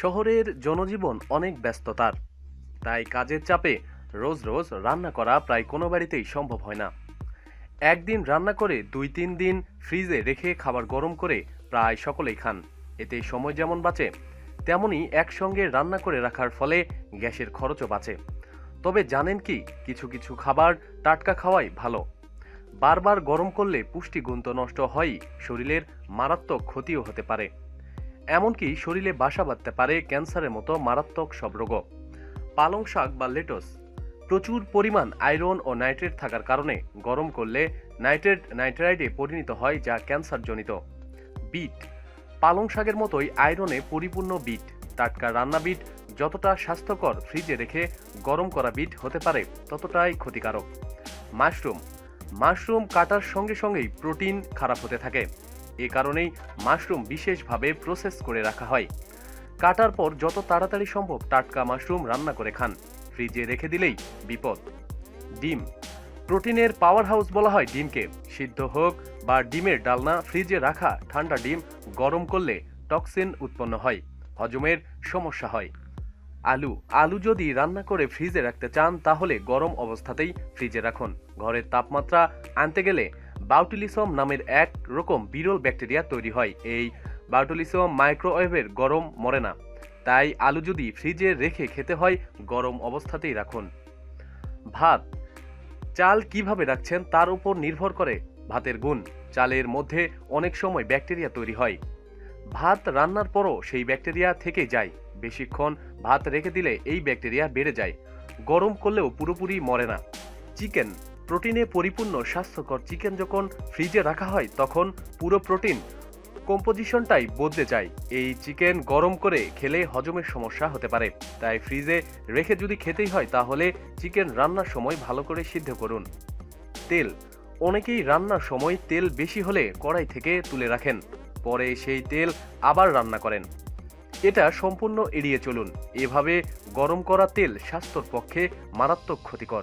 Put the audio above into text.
শহরের জনজীবন অনেক ব্যস্ততার। তাই কাজের চাপে রোজ রোজ রান্না করা প্রায় কোনো বাড়িতেই সম্ভব হয় না। একদিন রান্না করে দুই তিন দিন ফ্রিজে রেখে খাবার গরম করে প্রায় সকলেই খান। এতে সময় যেমন বাঁচে তেমনই একসঙ্গে রান্না করে রাখার ফলে গ্যাসের খরচও বাঁচে। তবে জানেন কি, কিছু কিছু খাবার টাটকা খাওয়াই ভালো। বারবার গরম করলে পুষ্টিগুণ তো নষ্ট হয়ই, শরীরের মারাত্মক ক্ষতিও হতে পারে। এমনকি শরীরে বাসা বাঁধতে পারে ক্যান্সারের মতো মারাত্মক সব রোগও। পালং শাক বা লেটস প্রচুর পরিমাণ আয়রন ও নাইট্রেট থাকার কারণে গরম করলে নাইট্রেট নাইট্রাইডে পরিণত হয় যা ক্যান্সারজনিত। বিট পালং শাকের মতোই আয়রনে পরিপূর্ণ বিট। টাটকা রান্না বিট যতটা স্বাস্থ্যকর ফ্রিজে রেখে গরম করা বিট হতে পারে ততটাই ক্ষতিকারক। মাশরুম মাশরুম কাটার সঙ্গে সঙ্গেই প্রোটিন খারাপ হতে থাকে। এ কারণেই মাশরুম বিশেষভাবে প্রসেস করে রাখা হয়। কাটার পর যত তাড়াতাড়ি সম্ভব টাটকা মাশরুম রান্না করে খান। ফ্রিজে রেখে দিলেই বিপদ। ডিম। প্রোটিনের পাওয়ার হাউস বলা হয় ডিমকে। সিদ্ধ হোক বা ডিমের ডালনা ফ্রিজে রাখা ঠান্ডা ডিম গরম করলে টক্সিন উৎপন্ন হয়, হজমের সমস্যা হয়। আলু। আলু যদি রান্না করে ফ্রিজে রাখতে চান তাহলে গরম অবস্থাতেই ফ্রিজে রাখুন। ঘরের তাপমাত্রা আনতে গেলে বাউটিলিসম নামের এক রকম বিরল ব্যাকটেরিয়া তৈরি হয়। এই বাউটিলিসম মাইক্রোওয়েভের গরম মরে না। তাই আলু যদি ফ্রিজে রেখে খেতে হয়, গরম অবস্থাতেই রাখুন। ভাত, চাল কীভাবে রাখছেন তার উপর নির্ভর করে ভাতের গুণ। চালের মধ্যে অনেক সময় ব্যাকটেরিয়া তৈরি হয়। ভাত রান্নার পরও সেই ব্যাকটেরিয়া থেকে যায়। বেশিক্ষণ ভাত রেখে দিলে এই ব্যাকটেরিয়া বেড়ে যায়। গরম করলেও পুরোপুরি মরে না। চিকেন প্রোটিনে পরিপূর্ণ স্বাস্থ্যকর চিকেন যখন ফ্রিজে রাখা হয়, তখন পুরো প্রোটিন কম্পোজিশনটাই বদলে যায়। এই চিকেন গরম করে খেলে হজমের সমস্যা হতে পারে। তাই ফ্রিজে রেখে যদি খেতেই হয়, তাহলে চিকেন রান্নার সময় ভালো করে সিদ্ধ করুন। তেল। অনেকেই রান্নার সময় তেল বেশি হলে কড়াই থেকে তুলে রাখেন। পরে সেই তেল আবার রান্না করেন। এটা সম্পূর্ণ এড়িয়ে চলুন। এভাবে গরম করা তেল স্বাস্থ্যর পক্ষে মারাত্মক ক্ষতিকর।